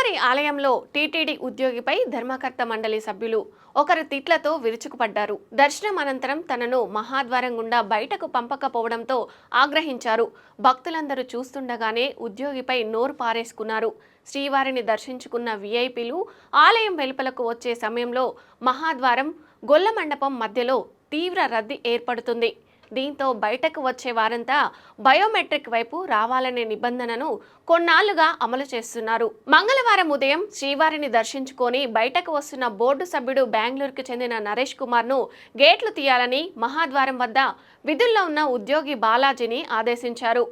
అమ్మవారి ఆలయంలో టీటీడీ ఉద్యోగిపై ధర్మకర్త మండలి సభ్యులు ఒకరు తిట్లతో విరుచుకుపడ్డారు. దర్శనం అనంతరం తనను మహాద్వారం గుండా బయటకు పంపకపోవడంతో ఆగ్రహించారు. భక్తులందరూ చూస్తుండగానే ఉద్యోగిపై నోరు పారేసుకున్నారు. శ్రీవారిని దర్శించుకున్న విఐపీలు ఆలయం వెలుపలకు వచ్చే సమయంలో మహాద్వారం గొల్ల మండపం మధ్యలో తీవ్ర రద్దీ ఏర్పడుతుంది. దీంతో బయటకు వచ్చే వారంతా బయోమెట్రిక్ వైపు రావాలనే నిబంధనను కొన్నాళ్ళుగా అమలు చేస్తున్నారు. మంగళవారం ఉదయం శ్రీవారిని దర్శించుకొని బయటకు వస్తున్న బోర్డు సభ్యుడు బెంగళూరుకు చెందిన నరేష్ కుమార్ను గేట్లు తీయాలని మహాద్వారం వద్ద విధుల్లో ఉన్న ఉద్యోగి బాలాజీని ఆదేశించారు.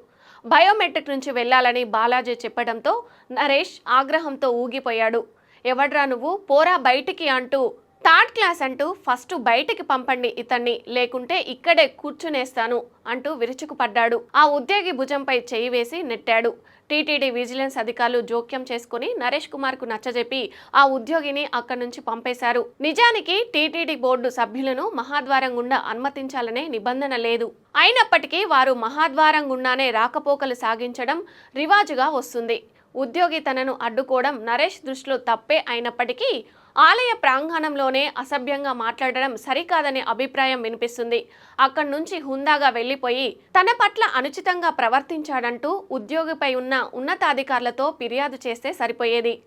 బయోమెట్రిక్ నుంచి వెళ్ళాలని బాలాజీ చెప్పడంతో నరేష్ ఆగ్రహంతో ఊగిపోయాడు. ఎవడ్రా నువ్వు? పోరా బయటికి అంటూ థర్డ్ క్లాస్ అంటూ ఫస్ట్ బయటికి పంపండి ఇతన్ని లేకుంటే ఇక్కడే కూర్చునేస్తాను అంటూ విరుచుకుపడ్డాడు. ఆ ఉద్యోగి భుజంపై చేయి వేసి నెట్టాడు. టీటీడీ విజిలెన్స్ అధికారులు జోక్యం చేసుకుని నరేష్ కుమార్కు నచ్చజెప్పి ఆ ఉద్యోగిని అక్కడి నుంచి పంపేశారు. నిజానికి టీటీడీ బోర్డు సభ్యులను మహాద్వారం గుండా అనుమతించాలనే నిబంధన లేదు. అయినప్పటికీ వారు మహాద్వారం గుండానే రాకపోకలు సాగించడం రివాజుగా వస్తుంది. ఉద్యోగి తనను అడ్డుకోవడం నరేష్ దృష్టిలో తప్పే అయినప్పటికీ ఆలయ ప్రాంగణంలోనే అసభ్యంగా మాట్లాడడం సరికాదనే అభిప్రాయం వినిపిస్తుంది. అక్కడి నుంచి హుందాగా వెళ్ళిపోయి తన పట్ల అనుచితంగా ప్రవర్తించాడంటూ ఉద్యోగిపై ఉన్న ఉన్నతాధికారులతో ఫిర్యాదు చేస్తే సరిపోయేది.